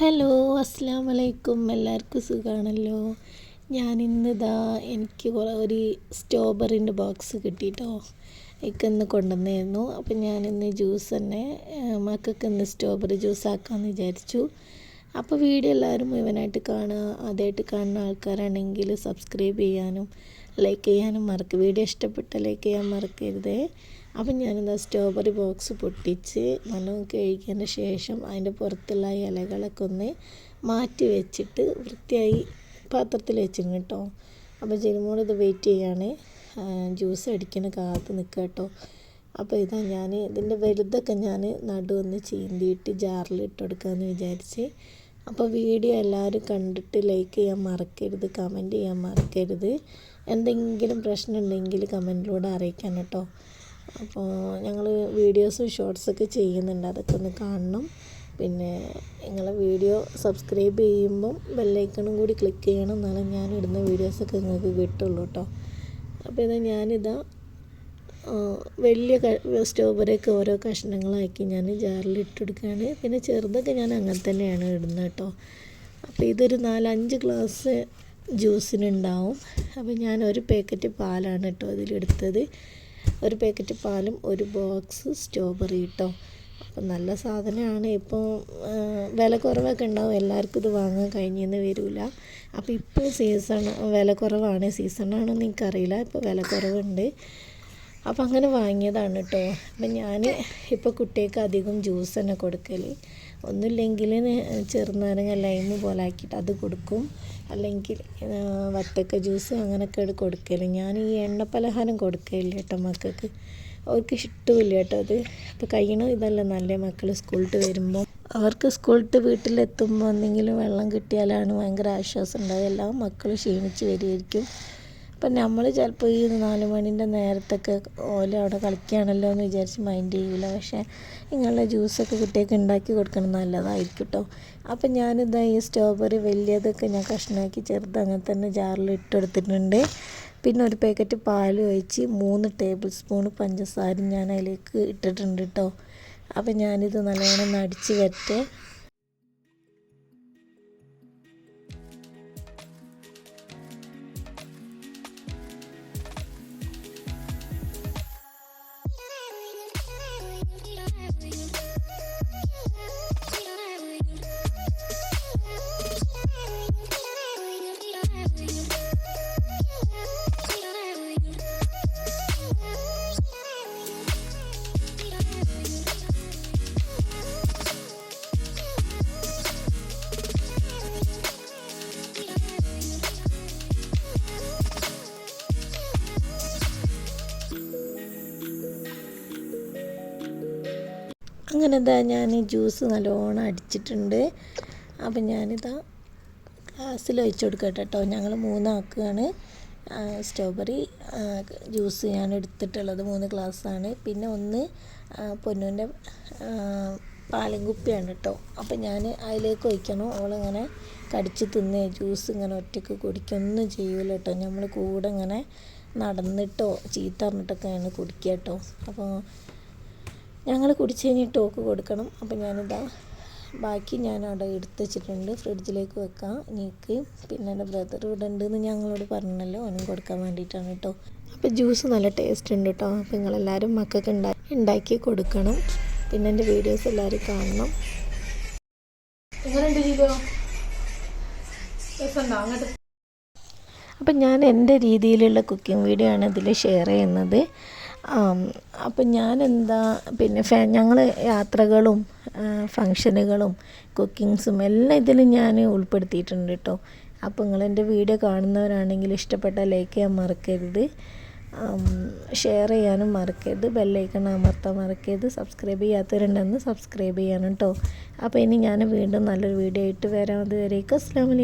Hello അസ്സാം വലൈക്കും എല്ലാവർക്കും സുഖമാണല്ലോ ഞാനിന്നിതാ എനിക്ക് ഒരു സ്ട്രോബെറിന്റെ ബോക്സ് കിട്ടിയിട്ടോ എനിക്ക് ഇന്ന് കൊണ്ടുവന്നായിരുന്നു അപ്പം ഞാനിന്ന് ജ്യൂസ് തന്നെ മക്കൾക്ക് ഇന്ന് സ്ട്രോബെറി ജ്യൂസ് ആക്കാമെന്ന് വിചാരിച്ചു. അപ്പോൾ വീഡിയോ എല്ലാവരും മുഴുവനായിട്ട് കാണുക. ആദ്യമായിട്ട് കാണുന്ന ആൾക്കാരാണെങ്കിൽ സബ്സ്ക്രൈബ് ചെയ്യാനും ലൈക്ക് ചെയ്യാനും മറക്കുക വീഡിയോ ഇഷ്ടപ്പെട്ട ലൈക്ക് ചെയ്യാൻ മറക്കരുതേ. അപ്പം ഞാനെന്താ സ്ട്രോബെറി ബോക്സ് പൊട്ടിച്ച് നല്ലോണം കഴുകിയതിന് ശേഷം അതിന്റെ പുറത്തുള്ള ഇലകളൊക്കെ ഒന്ന് മാറ്റി വെച്ചിട്ട് വൃത്തിയായി പാത്രത്തിൽ വെച്ചിരുന്നു കേട്ടോ. അപ്പോൾ ജെനിമോൾ ഇത് വെയിറ്റ് ചെയ്യാണ്. ജ്യൂസ് അടിക്കണ കാത്ത് നിൽക്കുക കേട്ടോ. അപ്പോൾ ഇതാ ഞാൻ ഇതിന്റെ വലുതൊക്കെ ഞാൻ നടുവൊന്ന് ചീന്തിയിട്ട് ജാറിൽ ഇട്ട് കൊടുക്കാമെന്ന് വിചാരിച്ച്. അപ്പോൾ വീഡിയോ എല്ലാവരും കണ്ടിട്ട് ലൈക്ക് ചെയ്യാൻ മറക്കരുത് കമന്റ് ചെയ്യാൻ മറക്കരുത്. എന്തെങ്കിലും പ്രശ്നം ഉണ്ടെങ്കിൽ കമന്റിലൂടെ അറിയിക്കാൻ കേട്ടോ. അപ്പോൾ ഞങ്ങൾ വീഡിയോസും ഷോർട്സൊക്കെ ചെയ്യുന്നുണ്ട്. അതൊക്കെ ഒന്ന് കാണണം. പിന്നെ നിങ്ങളെ വീഡിയോ സബ്സ്ക്രൈബ് ചെയ്യുമ്പം ബെല്ലൈക്കണും കൂടി ക്ലിക്ക് ചെയ്യണം. എന്നാലും ഞാൻ ഇടുന്ന വീഡിയോസൊക്കെ നിങ്ങൾക്ക് കിട്ടുള്ളൂ കേട്ടോ അപ്പോൾ ഇതാ ഞാനിതാ വലിയ സ്ട്രോബെറിയൊക്കെ ഓരോ കഷ്ണങ്ങളാക്കി ഞാൻ ജാറിൽ ഇട്ടെടുക്കുകയാണ് പിന്നെ ചെറുതൊക്കെ ഞാൻ അങ്ങനെ തന്നെയാണ് ഇടുന്നത് കേട്ടോ അപ്പോൾ ഇതൊരു നാലഞ്ച് ഗ്ലാസ് ജ്യൂസിനുണ്ടാവും. അപ്പോൾ ഞാൻ ഒരു പാക്കറ്റ് പാലാണ് കേട്ടോ അതിലെടുത്തത് ഒരു പാക്കറ്റ് പാലും ഒരു ബോക്സ് സ്ട്രോബെറി കേട്ടോ അപ്പം നല്ല സാധനമാണ്. ഇപ്പോൾ വില കുറവൊക്കെ ഉണ്ടാവും. എല്ലാവർക്കും ഇത് വാങ്ങാൻ കഴിഞ്ഞെന്ന് വരില്ല അപ്പോൾ ഇപ്പോൾ സീസൺ വില കുറവാണ്. സീസണാണെന്ന് എനിക്കറിയില്ല. ഇപ്പോൾ വില കുറവുണ്ട്. അപ്പോൾ അങ്ങനെ വാങ്ങിയതാണ് കേട്ടോ അപ്പം ഞാൻ ഇപ്പോൾ കുട്ടികൾക്ക് അധികം ജ്യൂസ് തന്നെ കൊടുക്കൽ ഒന്നുമില്ലെങ്കിൽ ചെറുനാരങ്ങ ലൈമ് പോലെ ആക്കിയിട്ട് അത് കൊടുക്കും. അല്ലെങ്കിൽ വത്തക്ക ജ്യൂസ് അങ്ങനെയൊക്കെ കൊടുക്കൽ ഞാൻ ഈ എണ്ണ പലഹാരം കൊടുക്കലില്ല കേട്ടോ മക്കൾക്ക്. അവർക്ക് ഇഷ്ടമില്ല കേട്ടോ അത്. അപ്പോൾ കഴിയണം ഇതല്ല നല്ല മക്കൾ സ്കൂളിട്ട് വരുമ്പോൾ അവർക്ക് സ്കൂളിട്ട് വീട്ടിലെത്തുമ്പോൾ എന്തെങ്കിലും വെള്ളം കിട്ടിയാലാണ് ഭയങ്കര ആശ്വാസം ഉണ്ടാവുക. എല്ലാ മക്കളും ക്ഷീണിച്ച് വരികയായിരിക്കും. അപ്പം നമ്മൾ ചിലപ്പോൾ ഈ നാല് മണിന്റെ നേരത്തൊക്കെ ഓല അവിടെ കളിക്കുകയാണല്ലോ എന്ന് വിചാരിച്ച് മൈൻഡ് ചെയ്യില്ല പക്ഷേ ഇങ്ങനെയുള്ള ജ്യൂസൊക്കെ കുട്ടിയൊക്കെ ഉണ്ടാക്കി കൊടുക്കണം നല്ലതായിരിക്കും കേട്ടോ അപ്പം ഞാനിതാ ഈ സ്ട്രോബെറി വലിയതൊക്കെ ഞാൻ കഷ്ണമാക്കി ചെറുത് അങ്ങനെ തന്നെ ജാറിൽ ഇട്ടെടുത്തിട്ടുണ്ട് പിന്നെ ഒരു പാക്കറ്റ് പാൽ ഒഴിച്ച് മൂന്ന് ടേബിൾ സ്പൂൺ പഞ്ചസാര ഞാൻ അതിലേക്ക് ഇട്ടിട്ടുണ്ട് കേട്ടോ അപ്പം ഞാനിത് നല്ലോണം അടിച്ച് വരട്ടെ. അങ്ങനെ ഇതാ ഞാൻ ജ്യൂസ് നല്ലോണം അടിച്ചിട്ടുണ്ട്. അപ്പം ഞാനിതാ ഗ്ലാസ്സിൽ ഒഴിച്ചു കൊടുക്കട്ടെ കേട്ടോ ഞങ്ങൾ മൂന്നാക്കുകയാണ്. സ്ട്രോബെറി ജ്യൂസ് ഞാൻ എടുത്തിട്ടുള്ളത് മൂന്ന് ഗ്ലാസ്സാണ് പിന്നെ ഒന്ന് പൊന്നുവിന്റെ പാലും കുപ്പിയാണ് കേട്ടോ അപ്പം ഞാൻ അതിലേക്ക് ഒഴിക്കണം. അവളിങ്ങനെ കടിച്ച് തിന്നേ ജ്യൂസ് ഇങ്ങനെ ഒറ്റയ്ക്ക് കുടിക്കൊന്നും ചെയ്യൂല കേട്ടോ നമ്മൾ കൂടെ ഇങ്ങനെ നടന്നിട്ടോ ചീത്ത പറഞ്ഞിട്ടൊക്കെയാണ് കുടിക്കുക കേട്ടോ അപ്പോൾ ഞങ്ങൾ കുടിച്ച് കഴിഞ്ഞിട്ട് ടോക്ക് കൊടുക്കണം. അപ്പോൾ ഞാനിതാ ബാക്കി ഞാൻ അവിടെ എടുത്ത് വെച്ചിട്ടുണ്ട്. ഫ്രിഡ്ജിലേക്ക് വെക്കാം. നീക്ക് പിന്നെ എന്റെ ബ്രദർ ഇവിടെ ഉണ്ടെന്ന് ഞങ്ങളോട് പറഞ്ഞല്ലോ. അവനും കൊടുക്കാൻ വേണ്ടിയിട്ടാണ് കേട്ടോ അപ്പോൾ ജ്യൂസ് നല്ല ടേസ്റ്റ് ഉണ്ട് കേട്ടോ അപ്പോൾ നിങ്ങളെല്ലാവരും മക്കൾക്ക് ഉണ്ടാക്കി ഉണ്ടാക്കി കൊടുക്കണം. പിന്നെ എന്റെ വീഡിയോസ് എല്ലാവരും കാണണം. അപ്പം ഞാൻ എന്റെ രീതിയിലുള്ള കുക്കിംഗ് വീഡിയോ ആണ് ഇതിൽ ഷെയർ ചെയ്യുന്നത്. അപ്പം ഞാനെന്താ പിന്നെ ഫാ ഞങ്ങൾ യാത്രകളും ഫങ്ഷനുകളും കുക്കിങ്സും എല്ലാം ഇതിൽ ഞാൻ ഉൾപ്പെടുത്തിയിട്ടുണ്ട് കേട്ടോ അപ്പോൾ നിങ്ങൾ എന്റെ വീഡിയോ കാണുന്നവരാണെങ്കിൽ ഇഷ്ടപ്പെട്ട ലൈക്ക് ചെയ്യാൻ മറക്കരുത്. ഷെയർ ചെയ്യാനും മറക്കരുത്. ബെല്ലൈക്കൺ അമർത്താൻ മറക്കരുത്. സബ്സ്ക്രൈബ് ചെയ്യാത്തവരുണ്ടെന്ന് സബ്സ്ക്രൈബ് ചെയ്യണം കേട്ടോ അപ്പോൾ ഇനി ഞാൻ വീണ്ടും നല്ലൊരു വീഡിയോ ആയിട്ട് വരാം. അതുവരേക്കും അസ്സാം വലൈക്കും